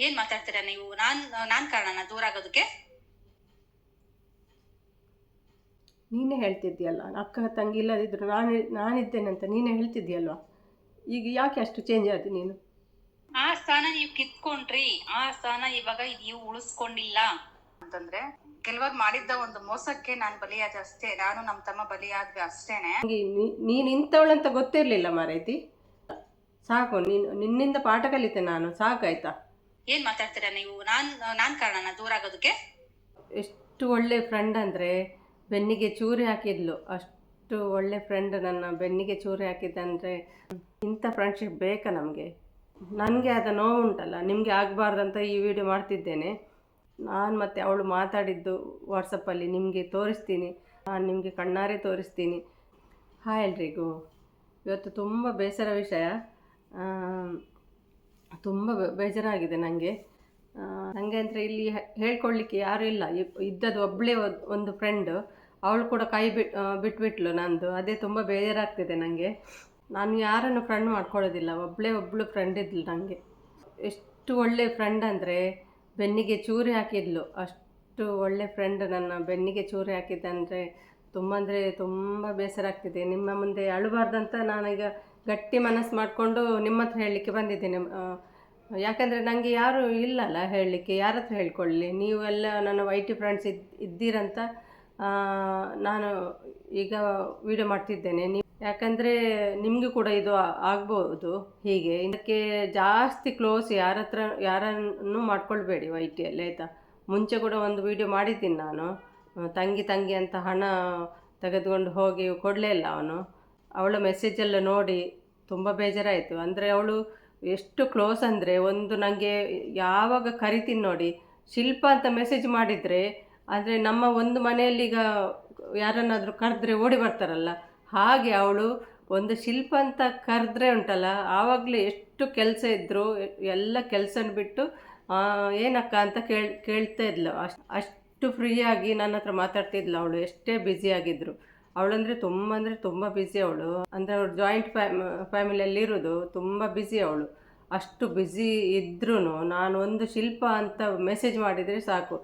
ಏನ್ ಮಾತಾಡ್ತೀರಾ ನೀವು? ನಾನ್ ನಾನ್ ಕಾರಣನ ದೂರ ಆಗೋದಕ್ಕೆ ನೀನೇ ಹೇಳ್ತಿದ್ದೀಯಲ್ಲ ಅಕ್ಕ ತಂಗಿ ಇಲ್ಲದಿದ್ರು ನಾನು ನಾನಿದ್ದೇನಂತ ಅಂತ ನೀನೇ ಹೇಳ್ತಿದ್ದೀಯಲ್ವಾ? ಈಗ ಯಾಕೆ ಅಷ್ಟು ಚೇಂಜ್ ಆದಿ ನೀನು? ಆ ಸ್ಥಾನ ನೀವು ಕಿತ್ಕೊಂಡ್ರಿ. ಆ ಸ್ಥಾನ ಇವಾಗ ನೀವು ಉಳಿಸ್ಕೊಂಡಿಲ್ಲ. ಅಂತಂದ್ರೆ ಕೆಲವರು ಮಾಡಿದ್ದ ಒಂದು ಮೋಸಕ್ಕೆ ನಾನು ಬಲಿಯಾದ ಅಷ್ಟೇ. ನಾನು ನಮ್ಮ ತಮ್ಮ ಬಲಿಯಾದ್ವಿ ಅಷ್ಟೇನೆ. ನೀನು ನೀ- ಅಂತ ಇಂಥವಳಂತ ಗೊತ್ತಿರಲಿಲ್ಲ ಮಾರೈತಿ? ಸಾಕು ನೀನು ನಿನ್ನಿಂದ ಪಾಠ ಕಲಿತೆ ನಾನು ಸಾಕಾಯ್ತಾ? ಏನ್ ಮಾತಾಡ್ತೀರಾ ನೀವು? ನಾನ್ ನಾನ್ ಕಾರಣನ ದೂರ ಆಗೋದಕ್ಕೆ ಎಷ್ಟು ಒಳ್ಳೆ ಫ್ರೆಂಡ್ ಅಂದರೆ ಬೆನ್ನಿಗೆ ಚೂರಿ ಹಾಕಿದ್ಲು. ಅಷ್ಟು ಒಳ್ಳೆ ಫ್ರೆಂಡ್ ನನ್ನ ಬೆನ್ನಿಗೆ ಚೂರಿ ಹಾಕಿದ್ದಂದ್ರೆ ಇಂಥ ಫ್ರೆಂಡ್ಶಿಪ್ ಬೇಕಾ ನಮಗೆ? ನನಗೆ ಆದ ನೋವು ಉಂಟಲ್ಲ, ನಿಮಗೆ ಆಗಬಾರ್ದಂತ ಈ ವಿಡಿಯೋ ಮಾಡ್ತಿದ್ದೇನೆ. ನಾನು ಮತ್ತು ಅವಳು ಮಾತಾಡಿದ್ದು ವಾಟ್ಸಪ್ಪಲ್ಲಿ ನಿಮಗೆ ತೋರಿಸ್ತೀನಿ. ನಾನು ನಿಮಗೆ ಕಣ್ಣಾರೆ ತೋರಿಸ್ತೀನಿ. ಹಾಯ್ ಎಲ್ರಿಗೂ. ಇವತ್ತು ತುಂಬ ಬೇಸರ ವಿಷಯ. ತುಂಬ ಬೇಜಾರಾಗಿದೆ ನನಗೆ ನನಗೆ ಅಂದರೆ ಇಲ್ಲಿ ಹೇಳ್ಕೊಳ್ಳಿಕ್ಕೆ ಯಾರೂ ಇಲ್ಲ. ಇದ್ದದ್ದು ಒಬ್ಬಳೇ ಒಂದು ಫ್ರೆಂಡು ಅವಳು ಕೂಡ ಕೈ ಬಿಟ್ ಬಿಟ್ಬಿಟ್ಲು ನಂದು. ಅದೇ ತುಂಬ ಬೇಜಾರಾಗ್ತಿದೆ ನನಗೆ ನಾನು ಯಾರನ್ನು ಫ್ರೆಂಡ್ ಮಾಡ್ಕೊಳ್ಳೋದಿಲ್ಲ. ಒಬ್ಬಳೇ ಒಬ್ಬಳು ಫ್ರೆಂಡ್ ಇದ್ಲು ನನಗೆ ಎಷ್ಟು ಒಳ್ಳೆ ಫ್ರೆಂಡ್ ಅಂದರೆ ಬೆನ್ನಿಗೆ ಚೂರಿ ಹಾಕಿದ್ಲು. ಅಷ್ಟು ಒಳ್ಳೆ ಫ್ರೆಂಡ್ ನನ್ನ ಬೆನ್ನಿಗೆ ಚೂರಿ ಹಾಕಿದ್ದಂದರೆ ತುಂಬ ಅಂದರೆ ತುಂಬ ಬೇಸರ ಆಗ್ತಿದೆ ನಿಮ್ಮ ಮುಂದೆ ಅಳಬಾರ್ದಂತ ನಾನೀಗ ಗಟ್ಟಿ ಮನಸ್ಸು ಮಾಡಿಕೊಂಡು ನಿಮ್ಮ ಹತ್ರ ಹೇಳಲಿಕ್ಕೆ ಬಂದಿದ್ದೇನೆ. ಯಾಕಂದರೆ ನನಗೆ ಯಾರು ಇಲ್ಲಲ್ಲ ಹೇಳಲಿಕ್ಕೆ, ಯಾರ ಹತ್ರ ಹೇಳ್ಕೊಳ್ಳಿ? ನೀವು ಎಲ್ಲ ನನ್ನ ವೈ ಟಿ ಫ್ರೆಂಡ್ಸ್ ಇದ್, ಇದ್ದೀರಂತ ನಾನು ಈಗ ವಿಡಿಯೋ ಮಾಡ್ತಿದ್ದೇನೆ. ನೀವು, ಯಾಕಂದರೆ ನಿಮಗೂ ಕೂಡ ಇದು ಆಗ್ಬೋದು ಹೀಗೆ. ಇದಕ್ಕೆ ಜಾಸ್ತಿ ಕ್ಲೋಸ್ ಯಾರ ಹತ್ರ, ಯಾರನ್ನು ಮಾಡ್ಕೊಳ್ಬೇಡಿ ವೈ ಟಿಯಲ್ಲಿ ಆಯಿತಾ? ಮುಂಚೆ ಕೂಡ ಒಂದು ವಿಡಿಯೋ ಮಾಡಿದ್ದೀನಿ ನಾನು. ತಂಗಿ ತಂಗಿ ಅಂತ ಹಣ ತೆಗೆದುಕೊಂಡು ಹೋಗಿ ಕೊಡಲೇ ಇಲ್ಲ ಅವನು. ಅವಳ ಮೆಸೇಜೆಲ್ಲ ನೋಡಿ ತುಂಬ ಬೇಜಾರಾಯಿತು. ಅಂದರೆ ಅವಳು ಎಷ್ಟು ಕ್ಲೋಸ್ ಅಂದರೆ ಒಂದು ನನಗೆ ಯಾವಾಗ ಕರಿತೀನಿ ನೋಡಿ, ಶಿಲ್ಪ ಅಂತ ಮೆಸೇಜ್ ಮಾಡಿದರೆ, ಅಂದರೆ ನಮ್ಮ ಒಂದು ಮನೆಯಲ್ಲಿ ಈಗ ಯಾರನ್ನಾದರೂ ಕರೆದ್ರೆ ಓಡಿ ಬರ್ತಾರಲ್ಲ, ಹಾಗೆ ಅವಳು ಒಂದು ಶಿಲ್ಪ ಅಂತ ಕರೆದ್ರೆ ಉಂಟಲ್ಲ, ಆವಾಗಲೇ ಎಷ್ಟು ಕೆಲಸ ಇದ್ದರು ಎಲ್ಲ ಕೆಲಸನ ಬಿಟ್ಟು ಏನಕ್ಕ ಅಂತ ಕೇಳ್, ಕೇಳ್ತಾ ಇದ್ಲು. ಅಷ್ಟು ಅಷ್ಟು ಫ್ರೀಯಾಗಿ ನನ್ನ ಹತ್ರ ಮಾತಾಡ್ತಿದ್ಲು ಅವಳು, ಎಷ್ಟೇ ಬ್ಯುಸಿಯಾಗಿದ್ದರು ಅವಳಂದರೆ ತುಂಬ ಅಂದರೆ ತುಂಬ ಬ್ಯುಸಿ ಅವಳು. ಅಂದರೆ ಅವಳು ಜಾಯಿಂಟ್ ಫ್ಯಾಮ್ ಫ್ಯಾಮಿಲಿಯಲ್ಲಿ ಇರೋದು ತುಂಬ ಬ್ಯುಸಿ ಅವಳು. ಅಷ್ಟು ಬ್ಯುಸಿ ಇದ್ರೂ ನಾನು ಒಂದು ಶಿಲ್ಪ ಅಂತ ಮೆಸೇಜ್ ಮಾಡಿದರೆ ಸಾಕು.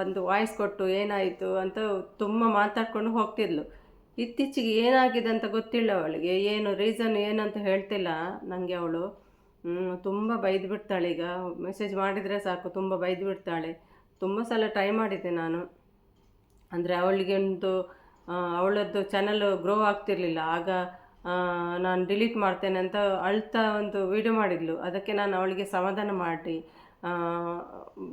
ಒಂದು ವಾಯ್ಸ್ ಕೊಟ್ಟು ಏನಾಯಿತು ಅಂತ ತುಂಬ ಮಾತಾಡ್ಕೊಂಡು ಹೋಗ್ತಿದ್ಲು. ಇತ್ತೀಚೆಗೆ ಏನಾಗಿದೆ ಅಂತ ಗೊತ್ತಿಲ್ಲ ಅವಳಿಗೆ. ಏನು ರೀಸನ್ ಏನಂತ ಹೇಳ್ತಿಲ್ಲ ನನಗೆ ಅವಳು. ತುಂಬ ಬೈದು ಬಿಡ್ತಾಳೆ ಈಗ. ಮೆಸೇಜ್ ಮಾಡಿದರೆ ಸಾಕು, ತುಂಬ ಬೈದು ಬಿಡ್ತಾಳೆ ತುಂಬ ಸಲ ಟ್ರೈ ಮಾಡಿದ್ದೆ ನಾನು. ಅಂದರೆ ಅವಳಿಗೆ ಒಂದು ಅವಳದ್ದು ಚಾನಲ್ ಗ್ರೋ ಆಗ್ತಿರಲಿಲ್ಲ. ಆಗ ನಾನು ಡಿಲೀಟ್ ಮಾಡ್ತೇನೆ ಅಂತ ಅಳ್ತಾ ಒಂದು ವಿಡಿಯೋ ಮಾಡಿದ್ಲು. ಅದಕ್ಕೆ ನಾನು ಅವಳಿಗೆ ಸಮಾಧಾನ ಮಾಡಿ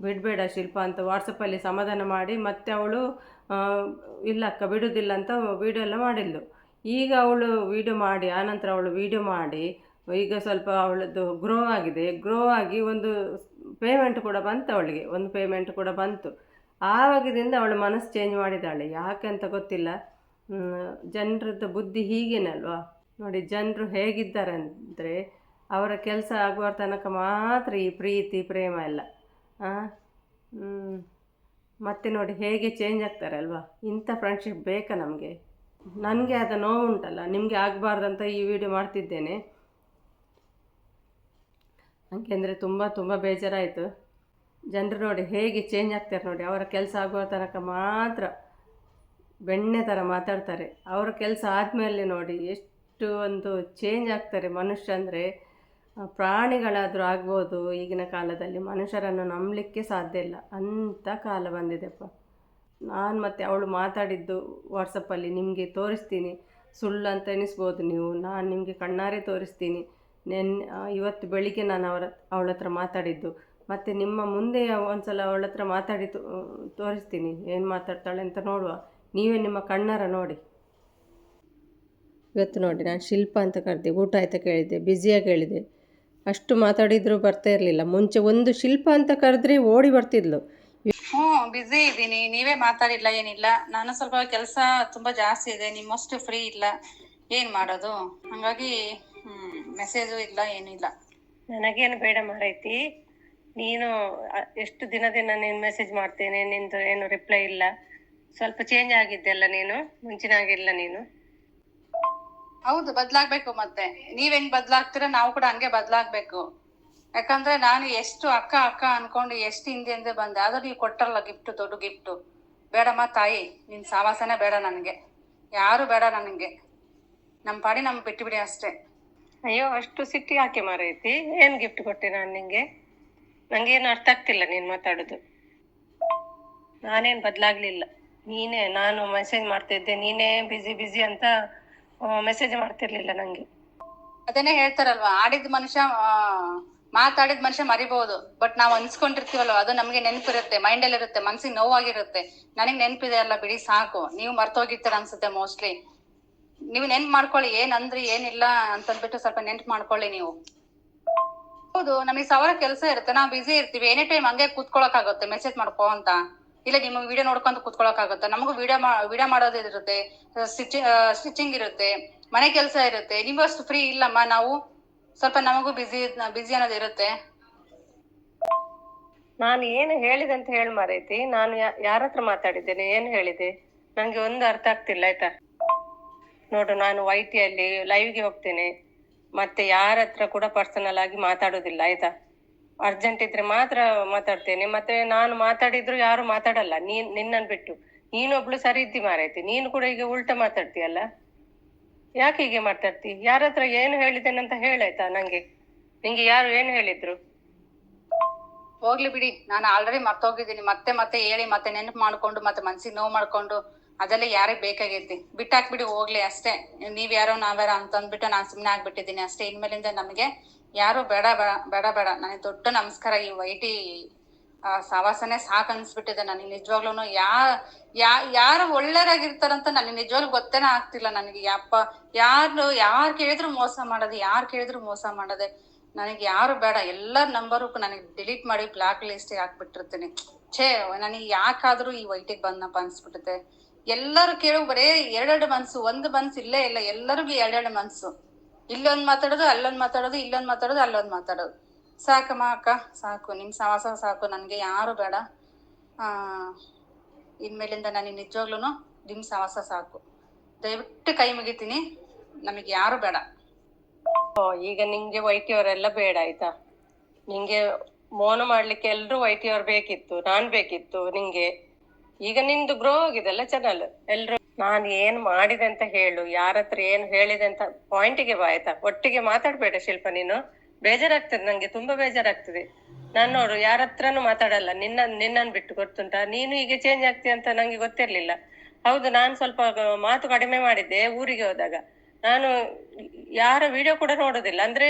ಬಿಡಬೇಡ ಶಿಲ್ಪ ಅಂತ ವಾಟ್ಸಪ್ಪಲ್ಲಿ ಸಮಾಧಾನ ಮಾಡಿ ಮತ್ತೆ ಅವಳು ಇಲ್ಲ ಅಕ್ಕ, ಬಿಡೋದಿಲ್ಲ ಅಂತ ವೀಡಿಯೋ ಎಲ್ಲ ಮಾಡಿದ್ಲು. ಈಗ ಅವಳು ವಿಡಿಯೋ ಮಾಡಿ ಆನಂತರ ಅವಳು ವಿಡಿಯೋ ಮಾಡಿ, ಈಗ ಸ್ವಲ್ಪ ಅವಳದ್ದು ಗ್ರೋ ಆಗಿದೆ. ಗ್ರೋ ಆಗಿ ಒಂದು ಪೇಮೆಂಟ್ ಕೂಡ ಬಂತು ಅವಳಿಗೆ. ಒಂದು ಪೇಮೆಂಟ್ ಕೂಡ ಬಂತು. ಆವಾಗಿದಿಂದ ಅವಳ ಮನಸ್ಸು ಚೇಂಜ್ ಮಾಡಿದ್ದಾಳೆ. ಯಾಕೆ ಅಂತ ಗೊತ್ತಿಲ್ಲ. ಜನರದ್ದು ಬುದ್ಧಿ ಹೀಗೇನಲ್ವಾ? ನೋಡಿ, ಜನರು ಹೇಗಿದ್ದಾರೆ ಅಂದರೆ ಅವರ ಕೆಲಸ ಆಗುವ ತನಕ ಮಾತ್ರ ಈ ಪ್ರೀತಿ, ಪ್ರೇಮ ಎಲ್ಲ. ಮತ್ತೆ ನೋಡಿ, ಹೇಗೆ ಚೇಂಜ್ ಆಗ್ತಾರೆ ಅಲ್ವಾ? ಇಂಥ ಫ್ರೆಂಡ್ಶಿಪ್ ಬೇಕಾ ನಮಗೆ? ನನಗೆ ಆದ ನೋವು ಉಂಟಲ್ಲ ನಿಮಗೆ ಆಗಬಾರ್ದಂತ ಈ ವಿಡಿಯೋ ಮಾಡ್ತಿದ್ದೇನೆ. ನನಗೆ ಅಂದರೆ ತುಂಬ ತುಂಬ ಬೇಜಾರಾಯಿತು. ಜನರು ನೋಡಿ ಹೇಗೆ ಚೇಂಜ್ ಆಗ್ತಾರೆ ನೋಡಿ, ಅವರ ಕೆಲಸ ಆಗುವ ತನಕ ಮಾತ್ರ ಬೆಣ್ಣೆ ಥರ ಮಾತಾಡ್ತಾರೆ. ಅವರ ಕೆಲಸ ಆದಮೇಲೆ ನೋಡಿ ಎಷ್ಟು ಒಂದು ಚೇಂಜ್ ಆಗ್ತಾರೆ. ಮನುಷ್ಯ ಅಂದರೆ ಪ್ರಾಣಿಗಳಾದರೂ ಆಗ್ಬೋದು, ಈಗಿನ ಕಾಲದಲ್ಲಿ ಮನುಷ್ಯರನ್ನು ನಂಬಲಿಕ್ಕೆ ಸಾಧ್ಯ ಇಲ್ಲ. ಅಂಥ ಕಾಲ ಬಂದಿದೆಪ್ಪ. ನಾನು ಮತ್ತು ಅವಳು ಮಾತಾಡಿದ್ದು ವಾಟ್ಸಪ್ಪಲ್ಲಿ ನಿಮಗೆ ತೋರಿಸ್ತೀನಿ. ಸುಳ್ಳು ಅಂತ ಎನಿಸ್ಬೋದು ನೀವು. ನಾನು ನಿಮಗೆ ಕಣ್ಣಾರೆ ತೋರಿಸ್ತೀನಿ. ನೆನ್ನೆ ಇವತ್ತು ಬೆಳಿಗ್ಗೆ ನಾನು ಅವರ, ಅವಳ ಹತ್ರ ಮಾತಾಡಿದ್ದು. ಮತ್ತು ನಿಮ್ಮ ಮುಂದೆ ಒಂದ್ಸಲ ಅವಳ ಹತ್ರ ಮಾತಾಡಿ ತೋ- ತೋರಿಸ್ತೀನಿ. ಏನು ಮಾತಾಡ್ತಾಳೆ ಅಂತ ನೋಡುವ. ನೀವೇ ನಿಮ್ಮ ಕಣ್ಣಾರ ನೋಡಿ. ಇವತ್ತು ನೋಡಿ ನಾನು ಶಿಲ್ಪ ಅಂತ ಕರೆದೆ. ಊಟ ಆಯ್ತಾ ಕೇಳಿದೆ ಬ್ಯುಸಿಯಾಗಿ ಹೇಳಿದೆ. ಅಷ್ಟು ಮಾತಾಡಿದ್ರು ಬರ್ತಾ ಇರಲಿಲ್ಲ. ಮುಂಚೆ ಒಂದು ಶಿಲ್ಪ ಅಂತ ಕರೆದ್ರೆ ಓಡಿ ಬರ್ತಿದ್ಲು. ಹ್ಞೂ ಬ್ಯುಸಿ ಇದ್ದೀನಿ. ನೀವೇ ಮಾತಾಡಿಲ್ಲ ಏನಿಲ್ಲ. ನಾನು ಸ್ವಲ್ಪ ಕೆಲಸ ತುಂಬಾ ಜಾಸ್ತಿ ಇದೆ. ನಿಮ್ಮಷ್ಟು ಫ್ರೀ ಇಲ್ಲ. ಏನು ಮಾಡೋದು? ಹಾಗಾಗಿ ಹ್ಮ್ ಮೆಸೇಜು ಇಲ್ಲ ಏನಿಲ್ಲ. ನನಗೇನು ಬೇಡ ಮಾರೈತಿ. ನೀನು ಎಷ್ಟು ದಿನದಿಂದ ನೀನು ಮೆಸೇಜ್ ಮಾಡ್ತೇನೆ ನಿಂದು ಏನು ರಿಪ್ಲೈ ಇಲ್ಲ. ಸ್ವಲ್ಪ ಚೇಂಜ್ ಆಗಿದ್ದೆಲ್ಲ ನೀನು ಮುಂಚಿನ ಮುಂಚಿನಾಗಿಲ್ಲ ನೀನು. ಹೌದು ಬದ್ಲಾಗ್ಬೇಕು ಮತ್ತೆ. ನೀವ್ ಹೆಂಗ್ ಬದ್ಲಾಗ್ತೀರ ನಾವು ಕೂಡ ಹಂಗೆ ಬದ್ಲಾಗ್ಬೇಕು. ಯಾಕಂದ್ರೆ ನಾನು ಎಷ್ಟು ಅಕ್ಕ ಅಕ್ಕ ಅನ್ಕೊಂಡು ಎಷ್ಟು ಹಿಂದೆ ಬಂದೆ ಆದ್ರೂ ನೀವು ಕೊಟ್ಟರಲ್ಲ ಗಿಫ್ಟ್ ದೊಡ್ಡ ಗಿಫ್ಟ್ ಬೇಡಮ್ಮ ತಾಯಿ ನಿನ್ ಸಾವಾಸನೆ ಬೇಡ ನನಗೆ. ಯಾರು ಬೇಡ ನನಗೆ. ನಮ್ಮ ಪಾಡಿ ನಮ್ ಬಿಟ್ಟು ಅಷ್ಟೇ. ಅಯ್ಯೋ ಅಷ್ಟು ಸಿಟ್ಟಿ ಯಾಕೆ ಮಾರೈತಿ? ಏನು ಗಿಫ್ಟ್ ಕೊಟ್ಟೆ ನಾನು ನಿಂಗೆ? ನಂಗೇನು ಅರ್ಥ ಆಗ್ತಿಲ್ಲ ನೀನು ಮಾತಾಡೋದು. ನಾನೇನು ಬದಲಾಗ್ಲಿಲ್ಲ. ನೀನೇ, ನಾನು ಮೆಸೇಜ್ ಮಾಡ್ತಿದ್ದೆ ನೀನೇ ಬಿಸಿ ಬಿಸಿ ಅಂತ ಮೆಸೇಜ್ ಮಾಡ್ತಿರ್ಲಿಲ್ಲ ನಂಗೆ. ಅದನ್ನೇ ಹೇಳ್ತಾರಲ್ವಾ, ಆಡಿದ ಮನುಷ್ಯ ಮಾತಾಡಿದ ಮನುಷ್ಯ ಮರಿಬಹುದು ಬಟ್ ನಾವ್ ಅನ್ಸ್ಕೊಂಡಿರ್ತೀವಲ್ವ, ಅದು ನಮ್ಗೆ ನೆನಪಿರುತ್ತೆ ಮೈಂಡ್ ಅಲ್ಲಿ ಇರುತ್ತೆ, ಮನ್ಸಿಗೆ ನೋವಾಗಿರುತ್ತೆ. ನನಗ್ ನೆನಪಿದೆ ಅಲ್ಲ ಬಿಡಿ, ಸಾಕು. ನೀವು ಮರ್ತೋಗಿರ್ತೀರ ಅನ್ಸುತ್ತೆ ಮೋಸ್ಟ್ಲಿ ನೀವು ನೆನ್ಪ್ ಮಾಡ್ಕೊಳ್ಳಿ ಏನ್ ಅಂದ್ರಿ ಏನಿಲ್ಲ ಅಂತಂದ್ಬಿಟ್ಟು ಸ್ವಲ್ಪ ನೆನ್ಪ್ ಮಾಡ್ಕೊಳ್ಳಿ ನೀವು. ಹೌದು, ನಮಗೆ ಸಾವಿರ ಕೆಲಸ ಇರುತ್ತೆ. ನಾವು ಬಿಸಿ ಇರ್ತೀವಿ. ಎನಿ ಟೈಮ್ ಹಂಗೆ ಕೂತ್ಕೊಳಕ್ ಆಗುತ್ತೆ ಮೆಸೇಜ್ ಮಾಡ್ಕೋ ಅಂತ. ಇಲ್ಲ, ನಿಮಗೆ ವಿಡಿಯೋ ನೋಡ್ಕೊಂತ ಕೂತ್ಕೊಳಕ್ ಆಗುತ್ತೆ ನಮಗೂ ವಿಡಿಯೋ ವಿಡಿಯೋ ಮಾಡೋದು ಇರುತ್ತೆ. ಸ್ಟಿಚಿಂಗ್ ಇರುತ್ತೆ. ಮನೆ ಕೆಲಸ ಇರುತ್ತೆ. ನೀವು ಅಷ್ಟು ಫ್ರೀ ಇಲ್ಲಮ್ಮ. ನಾವು ಸ್ವಲ್ಪ ನಮಗೂ ಬಿಸಿ ಬಿಸಿ ಅನ್ನೋದು ಇರುತ್ತೆ. ನಾನು ಏನು ಹೇಳಿದೆ ಅಂತ ಹೇಳಿ ಮಾರೈತಿ. ನಾನು ಯಾರ ಹತ್ರ ಮಾತಾಡಿದ್ದೇನೆ? ಏನ್ ಹೇಳಿದೆ? ನಂಗೆ ಒಂದು ಅರ್ಥ ಆಗ್ತಿಲ್ಲ, ಆಯ್ತಾ? ನೋಡು, ನಾನು ವೈಟಿಯಲ್ಲಿ ಲೈವ್ಗೆ ಹೋಗ್ತೇನೆ. ಮತ್ತೆ ಯಾರ ಹತ್ರ ಕೂಡ ಪರ್ಸನಲ್ ಆಗಿ ಮಾತಾಡೋದಿಲ್ಲ, ಆಯ್ತಾ? ಅರ್ಜೆಂಟ್ ಇದ್ರೆ ಮಾತ್ರ ಮಾತಾಡ್ತೇನೆ. ಮತ್ತೆ ನಾನು ಮಾತಾಡಿದ್ರು ಯಾರು ಮಾತಾಡಲ್ಲ. ನೀನ್ ನಿನ್ನನ್ ಬಿಟ್ಟು. ನೀನೊಬ್ಳು ಸರಿ ಇದ್ದಿ ಮಾರೈತಿ ನೀನು ಕೂಡ ಈಗ ಉಲ್ಟ ಮಾತಾಡ್ತೀಯಲ್ಲ? ಯಾಕೆ ಹೀಗೆ ಮಾತಾಡ್ತಿ? ಯಾರ ಹತ್ರ ಏನು ಅಂತ ಹೇಳಾಯ್ತಾ ನಂಗೆ? ನಿಂಗೆ ಯಾರು ಏನು ಹೇಳಿದ್ರು? ಹೋಗ್ಲಿ ಬಿಡಿ. ನಾನು ಆಲ್ರೆಡಿ ಮರ್ತೋಗಿದ್ದೀನಿ. ಮತ್ತೆ ಮತ್ತೆ ಹೇಳಿ, ಮತ್ತೆ ನೆನಪು ಮಾಡ್ಕೊಂಡು, ಮತ್ತೆ ಮನ್ಸಿಗೆ ನೋವು ಮಾಡ್ಕೊಂಡು ಅದೆಲ್ಲ ಯಾರಿಗ್ ಬೇಕಾಗೈತಿ ಬಿಟ್ಟಾಕ್ಬಿಡಿ, ಹೋಗ್ಲಿ ಅಷ್ಟೇ. ನೀವ್ ಯಾರೋ ನಾವ್ಯಾರ ಅಂತ ಅಂದ್ಬಿಟ್ಟು ನಾನ್ ಸುಮ್ನೆ ಆಗ್ಬಿಟ್ಟಿದ್ದೀನಿ ಅಷ್ಟೇ. ಇನ್ಮೇಲಿಂದ ನಮಗೆ ಯಾರು ಬೇಡ ಬೇಡ ಬೇಡ ನನಗೆ ದೊಡ್ಡ ನಮಸ್ಕಾರ ಈ ವೈಟಿ, ಆ, ಸವಾಸನೆ ಸಾಕು ಅನ್ಸ್ಬಿಟ್ಟಿದೆ ನನಗೆ. ನಿಜವಾಗ್ಲೂ ಯಾ ಯಾ, ಯಾರು ಒಳ್ಳೆಯರಾಗಿರ್ತಾರಂತ ನನಗೆ ನಿಜವಾಗ್ಲೂ ಗೊತ್ತೇನೆ ಆಗ್ತಿಲ್ಲ ನನಗೆ. ಯಪ್ಪ ಯಾರು ಯಾರು ಕೇಳಿದ್ರು ಮೋಸ ಮಾಡೋದು, ಯಾರು ಕೇಳಿದ್ರು ಮೋಸ ಮಾಡೋದೆ. ನನಗೆ ಯಾರು ಬೇಡ. ಎಲ್ಲ ನಂಬರು ನನಗೆ ಡಿಲೀಟ್ ಮಾಡಿ ಬ್ಲಾಕ್ ಲಿಸ್ಟ್ ಹಾಕ್ಬಿಟ್ಟಿರ್ತೀನಿ. ಛೇ, ನನಗೆ ಯಾಕಾದ್ರೂ ಈ ವೈಟಿಗೆ ಬಂದಪ್ಪ ಅನ್ಸ್ಬಿಟ್ಟತೆ ಎಲ್ಲರೂ ಕೇಳು, ಬರೇ ಎರಡೆರಡು ಮನ್ಸು, ಒಂದು ಮನ್ಸು ಇಲ್ಲೇ ಇಲ್ಲ, ಎಲ್ಲರಿಗೂ ಎರಡೆರಡು ಮನ್ಸು. ಇಲ್ಲೊಂದ್ ಮಾತಾಡೋದು, ಅಲ್ಲೊಂದ್ ಮಾತಾಡೋದು, ಇಲ್ಲೊಂದ್ ಮಾತಾಡೋದು, ಅಲ್ಲೊಂದ್ ಮಾತಾಡೋದು. ಸಾಕಮ್ಮ ಅಕ್ಕ, ಸಾಕು, ನಿಮ್ ಸಹವಾಸ ಸಾಕು, ನನಗೆ ಯಾರು ಬೇಡ. ಆ, ಇನ್ಮೇಲಿಂದ ನಾನು ನಿಜವಾಗ್ಲೂ ನಿಮ್ ಸಹವಾಸ ಸಾಕು. ದಯವಿಟ್ಟು ಕೈ ಮುಗಿತೀನಿ, ನಮಗೆ ಯಾರು ಬೇಡ. ಈಗ ನಿಂಗೆ ವೈಟಿಯವರೆಲ್ಲ ಬೇಡ ಆಯ್ತಾ? ನಿಂಗೆ ಮೋನ ಮಾಡ್ಲಿಕ್ಕೆ ಎಲ್ರು ವೈಟಿಯವ್ರು ಬೇಕಿತ್ತು, ನಾನ್ ಬೇಕಿತ್ತು, ನಿಂಗೆ? ಈಗ ನಿಂದು ಗ್ರೋ ಆಗಿದೆಲ್ಲ ಚಾನಲ್ ಎಲ್ರು, ನಾನು ಏನ್ ಮಾಡಿದೆ ಅಂತ ಹೇಳು, ಯಾರ ಹತ್ರ ಏನ್ ಹೇಳಿದೆ ಅಂತ ಪಾಯಿಂಟ್ಗೆ ಬಾ ಆಯ್ತಾ? ಒಟ್ಟಿಗೆ ಮಾತಾಡ್ಬೇಡ ಶಿಲ್ಪ ನೀನು. ಬೇಜಾರಾಗ್ತದೆ ನಂಗೆ, ತುಂಬಾ ಬೇಜಾರಾಗ್ತದೆ. ನಾನ್ ನೋಡು, ಯಾರ ಹತ್ರನು ಮಾತಾಡಲ್ಲ. ನಿನ್ನ, ನಿನ್ನನ್ ಬಿಟ್ಟು ಗೊತ್ತುಂಟಾ? ನೀನು ಈಗ ಚೇಂಜ್ ಆಗ್ತೀಯ ಅಂತ ನಂಗೆ ಗೊತ್ತಿರ್ಲಿಲ್ಲ. ಹೌದು, ನಾನು ಸ್ವಲ್ಪ ಮಾತು ಕಡಿಮೆ ಮಾಡಿದ್ದೆ ಊರಿಗೆ ಹೋದಾಗ. ನಾನು ಯಾರ ವಿಡಿಯೋ ಕೂಡ ನೋಡೋದಿಲ್ಲ. ಅಂದ್ರೆ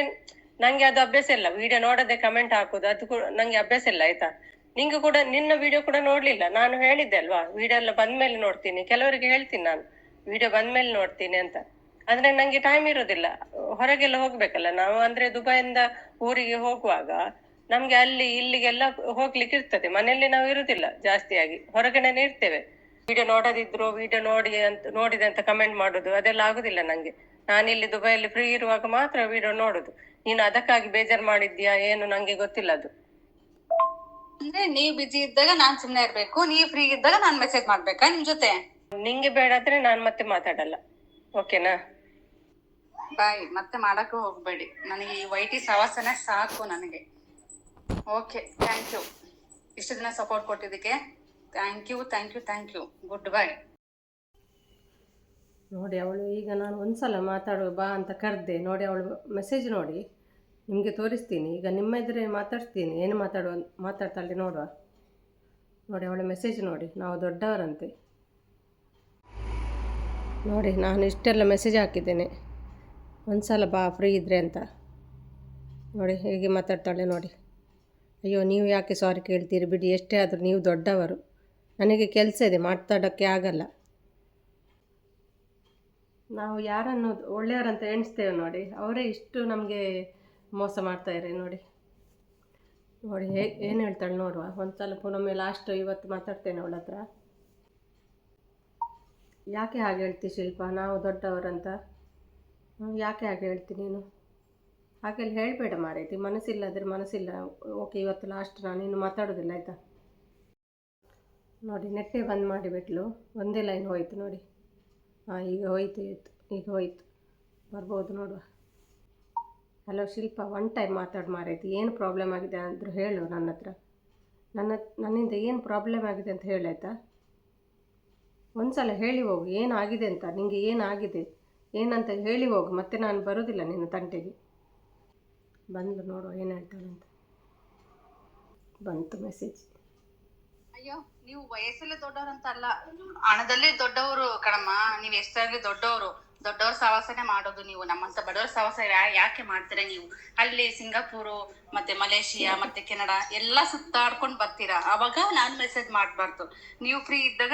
ನಂಗೆ ಅದು ಅಭ್ಯಾಸ ಇಲ್ಲ. ವಿಡಿಯೋ ನೋಡದೆ ಕಮೆಂಟ್ ಹಾಕುದು, ಅದು ಕೂಡ ನಂಗೆ ಅಭ್ಯಾಸ ಇಲ್ಲ, ಆಯ್ತಾ? ನಿಂಗೆ ಕೂಡ ನಿನ್ನ ವಿಡಿಯೋ ಕೂಡ ನೋಡ್ಲಿಲ್ಲ. ನಾನು ಹೇಳಿದ್ದೆ ಅಲ್ವಾ ವಿಡಿಯೋ ಎಲ್ಲ ಬಂದ್ಮೇಲೆ ನೋಡ್ತೀನಿ. ಕೆಲವರಿಗೆ ಹೇಳ್ತೀನಿ ನಾನು ವಿಡಿಯೋ ಬಂದ್ಮೇಲೆ ನೋಡ್ತೀನಿ ಅಂತ. ಅಂದ್ರೆ ನಂಗೆ ಟೈಮ್ ಇರೋದಿಲ್ಲ. ಹೊರಗೆಲ್ಲ ಹೋಗ್ಬೇಕಲ್ಲ ನಾವು? ಅಂದ್ರೆ ದುಬೈಯಿಂದ ಊರಿಗೆ ಹೋಗುವಾಗ ನಮ್ಗೆ ಅಲ್ಲಿ ಇಲ್ಲಿಗೆಲ್ಲ ಹೋಗ್ಲಿಕ್ಕೆ ಇರ್ತದೆ. ಮನೆಯಲ್ಲಿ ನಾವು ಇರುದಿಲ್ಲ ಜಾಸ್ತಿಯಾಗಿ. ಹೊರಗಡೆನೆ ಇರ್ತೇವೆ. ವಿಡಿಯೋ ನೋಡದಿದ್ರು ವಿಡಿಯೋ ನೋಡಿ ಅಂತ, ನೋಡಿದೆ ಅಂತ ಕಮೆಂಟ್ ಮಾಡುದು, ಅದೆಲ್ಲ ಆಗುದಿಲ್ಲ ನಂಗೆ. ನಾನು ಇಲ್ಲಿ ದುಬೈಯಲ್ಲಿ ಫ್ರೀ ಇರುವಾಗ ಮಾತ್ರ ವಿಡಿಯೋ ನೋಡುದು. ನೀನು ಅದಕ್ಕಾಗಿ ಬೇಜಾರ್ ಮಾಡಿದ್ಯಾ ಏನು ನಂಗೆ ಗೊತ್ತಿಲ್ಲ ಅದು. ಅಂದ್ರೆ ನೀವ್ ಬಿಜಿ ಇದ್ದಾಗ ನಾನ್ ಸುಮ್ನೆ ಇರ್ಬೇಕು ನೀವ್ ಫ್ರೀ ಇದ್ದಾಗ ನಾನ್ ಮೆಸೇಜ್ ಮಾಡ್ಬೇಕಾ ನಿಮ್ ಜೊತೆ? ನಿಂಗೆ ಬೇಡ ಅಂದ್ರೆ ನಾನ್ ಮತ್ತೆ ಮಾತಾಡಲ್ಲ. ಓಕೆನಾ ಬಾಯ್ ಮತ್ತೆ ಮಾಡಕ್ ಹೋಗ್ಬೇಡಿ. ನನಗೆ ಈ ವೈಟಿ ಸವಾಸನೆ ಸಾಕು ನನಗೆ. ಓಕೆ ಥ್ಯಾಂಕ್ ಯು ಇಷ್ಟು ದಿನ ಸಪೋರ್ಟ್ ಕೊಟ್ಟಿದ್ದಕ್ಕೆ thank you thank you thank you good bye ನೋಡಿ ಅವಳು ಈಗ ನಾನು ಒಂದ್ಸಲ ಮಾತಾಡುವ ಬಾ ಅಂತ ಕರೆದೆ. ನೋಡಿ ಅವಳು ಮೆಸೇಜ್ ನೋಡಿ. ನಿಮಗೆ ತೋರಿಸ್ತೀನಿ. ಈಗ ನಿಮ್ಮ ಎದುರೇ ಮಾತಾಡ್ತೀನಿ ಏನು ಮಾತಾಡುವ ಮಾತಾಡ್ತಾಳೆ ನೋಡುವ. ನೋಡಿ, ಅವಳ ಮೆಸೇಜ್ ನೋಡಿ. ನಾವು ದೊಡ್ಡವರಂತೆ. ನೋಡಿ, ನಾನು ಇಷ್ಟೆಲ್ಲ ಮೆಸೇಜ್ ಹಾಕಿದ್ದೇನೆ. ಒಂದು ಸಲ ಬಾ ಫ್ರೀ ಇದ್ರೆ ಅಂತ. ನೋಡಿ, ಹೇಗೆ ಮಾತಾಡ್ತಾಳೆ ನೋಡಿ. ಅಯ್ಯೋ, ನೀವು ಯಾಕೆ ಸಾರಿ ಕೇಳ್ತೀರಿ ಬಿಡಿ. ಎಷ್ಟೇ ಆದರೂ ನೀವು ದೊಡ್ಡವರು. ನನಗೆ ಕೆಲಸ ಇದೆ, ಮಾತಾಡೋಕ್ಕೆ ಆಗಲ್ಲ. ನಾವು ಯಾರನ್ನು ಒಳ್ಳೆಯವರಂತ ಎಣಿಸ್ತೇವೆ ನೋಡಿ. ಅವರೇ ಇಷ್ಟು ನಮಗೆ ಮೋಸ ಮಾಡ್ತಾಯಿದ್ದಾರೆ ನೋಡಿ. ನೋಡಿ, ಹೇ, ಏನು ಹೇಳ್ತಾಳೆ ನೋಡುವ. ಒಂದು ಸಲ ಪುನೊಮ್ಮೆ ಲಾಸ್ಟ್ ಇವತ್ತು ಮಾತಾಡ್ತೇನೆ ಅವಳ ಹತ್ರ. ಯಾಕೆ ಹಾಗೆ ಹೇಳ್ತಿ ಶಿಲ್ಪ? ನಾವು ದೊಡ್ಡವರಂತ. ಯಾಕೆ ಹಾಗೆ ಹೇಳ್ತಿ ನೀನು? ಹಾಗೆಲ್ಲ ಹೇಳಬೇಡ ಮಾರೈತಿ ಮನಸ್ಸಿಲ್ಲಾದ್ರೆ ಮನಸ್ಸಿಲ್ಲ ಓಕೆ, ಇವತ್ತು ಲಾಸ್ಟ್ ನಾನು ಇನ್ನು ಮಾತಾಡೋದಿಲ್ಲ, ಆಯಿತಾ? ನೋಡಿ, ನೆಟ್ಟೆ ಬಂದ್ ಮಾಡಿಬಿಟ್ಲು ಒಂದೇ ಲೈನ್ ಹೋಯ್ತು ನೋಡಿ. ಹಾಂ, ಈಗ ಹೋಯ್ತು ಇತ್ತು ಈಗ ಹೋಯ್ತು. ಬರ್ಬೋದು ನೋಡುವ. ಹಲೋ ಶಿಲ್ಪ ಒನ್ ಟೈಮ್ ಮಾತಾಡಿ ಮಾರೈತಿ. ಏನು ಪ್ರಾಬ್ಲಮ್ ಆಗಿದೆ ಅಂದರೂ ಹೇಳು ನನ್ನ ಹತ್ರ. ನನ್ನ, ನನ್ನಿಂದ ಏನು ಪ್ರಾಬ್ಲಮ್ ಆಗಿದೆ ಅಂತ ಹೇಳಾಯ್ತಾ ಒಂದು ಸಲ ಹೇಳಿ ಹೋಗು ಏನಾಗಿದೆ ಅಂತ. ನಿಮಗೆ ಏನಾಗಿದೆ ಏನಂತ ಹೇಳಿ ಹೋಗು. ಮತ್ತೆ ನಾನು ಬರೋದಿಲ್ಲ ನಿನ್ನ ತಂಟೆಗೆ. ಬಂದು ನೋಡು, ಏನು ಅಂತ. ಬಂತು ಮೆಸೇಜ್ ಅಯ್ಯೋ, ನೀವು ವಯಸ್ಸಲ್ಲೇ ದೊಡ್ಡವ್ರಂತ ಅಲ್ಲ ಹಣದಲ್ಲಿ ದೊಡ್ಡವರು ಕಣಮ್ಮ. ನೀವು ಎಷ್ಟಾಗಲಿ ದೊಡ್ಡವರು. ದೊಡ್ಡವ್ರ ಸವಾಸನೆ ಮಾಡೋದು ನೀವು, ನಮ್ಮಂತ ಬಡವ್ರ ಸವಾಸ ಯಾ- ಯಾಕೆ ಮಾಡ್ತೀರಾ ನೀವು? ಅಲ್ಲಿ ಸಿಂಗಾಪುರು, ಮತ್ತೆ ಮಲೇಷಿಯಾ, ಮತ್ತೆ ಕೆನಡಾ ಎಲ್ಲಾ ಸುತ್ತಾಡ್ಕೊಂಡು ಬರ್ತೀರಾ? ಅವಾಗ ನಾನ್ ಮೆಸೇಜ್ ಮಾಡ್ಬಾರ್ದು. ನೀವು ಫ್ರೀ ಇದ್ದಾಗ